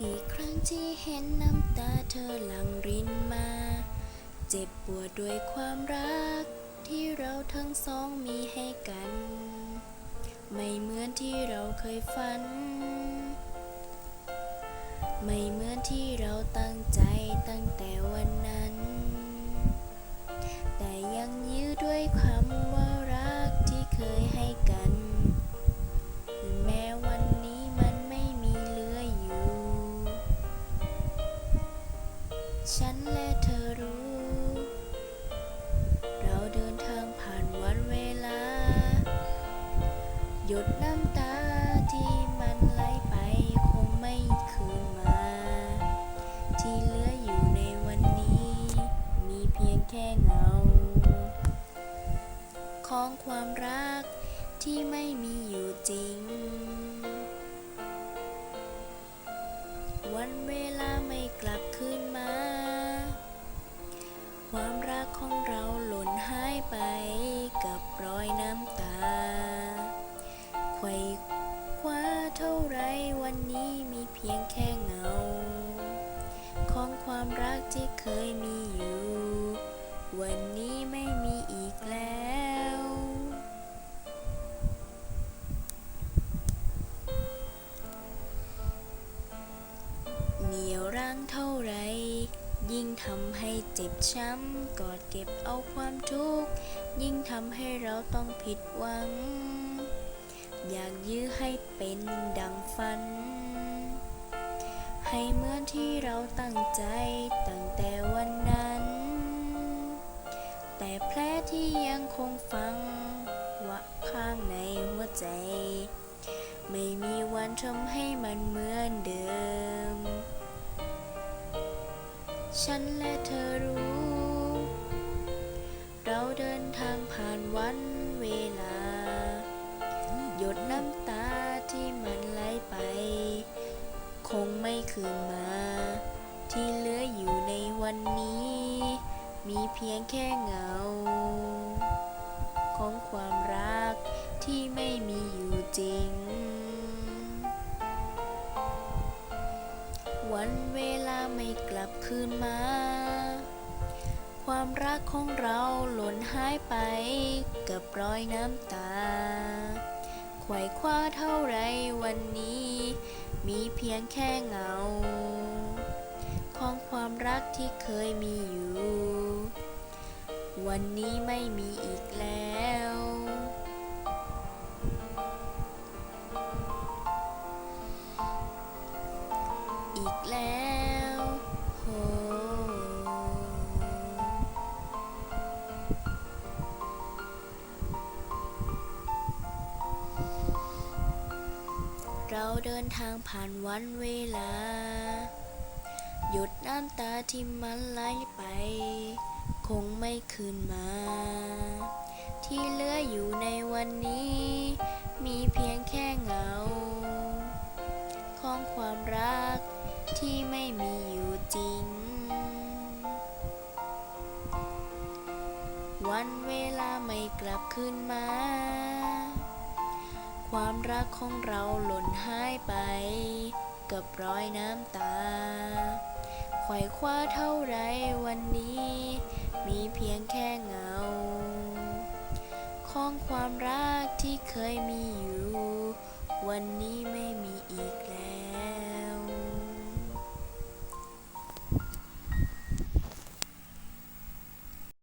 กี่ครั้งที่เห็นน้ำตาเธอหลั่งรินมา เจ็บปวดด้วยความรัก ที่เราทั้งสองมีให้กัน ไม่เหมือนที่เราเคยฝัน ไม่เหมือนที่เราตั้งใจตั้งแต่วันนั้น ฉันและเธอรู้ เราเดินทางผ่านวันเวลา หยดน้ำตาที่มันไหลไปคงไม่คืนมา ที่เหลืออยู่ในวันนี้ มีเพียงแค่เงา ของความรักที่ไม่มี ไขว่คว้าเท่าไรวันนี้มีเพียงแค่เงา ของความรักที่เคยมีอยู่ วันนี้ไม่มีอีกแล้ว เหนียวรั้งเท่าไร ยิ่งทำให้เจ็บช้ำ กอดเก็บเอาความทุกข์ ยิ่งทำให้เราต้องผิดหวัง อยากยื้อให้เป็นดังฝัน ให้เหมือนที่เราตั้งใจตั้งแต่วันนั้น แต่แผลที่ยังคงฟังวะข้างในหัวใจ ไม่มีวันทำให้มันเหมือนเดิม ฉันและเธอรู้ เราเดินทางผ่านวันเวลา ยดน้ำตาที่มันไหลไป คงไม่คืนมา ที่เหลืออยู่ในวันนี้ มีเพียงแค่เงา ของความรักที่ไม่มีอยู่จริง วันเวลาไม่กลับคืนมา ความรักของเราหล่นหายไปกับรอยน้ำตา ไขว่คว้าเท่าไรวันนี้ มีเพียงแค่เงา ของความรักที่เคยมีอยู่ วันนี้ไม่มีอีกแล้ว เราเดินทางผ่านวันเวลา หยดน้ำตาที่มันไหลไป คงไม่คืนมา ที่เหลืออยู่ในวันนี้ มีเพียงแค่เงา ของความรักที่ไม่มีอยู่จริง วันเวลาไม่กลับคืนมา ความรักของเราหล่นหายไป กับรอยน้ำตาไขว่คว้าเท่าไรวันนี้ มีเพียงแค่เงา ของความรักที่เคยมีอยู่ วันนี้ไม่มีอีกแล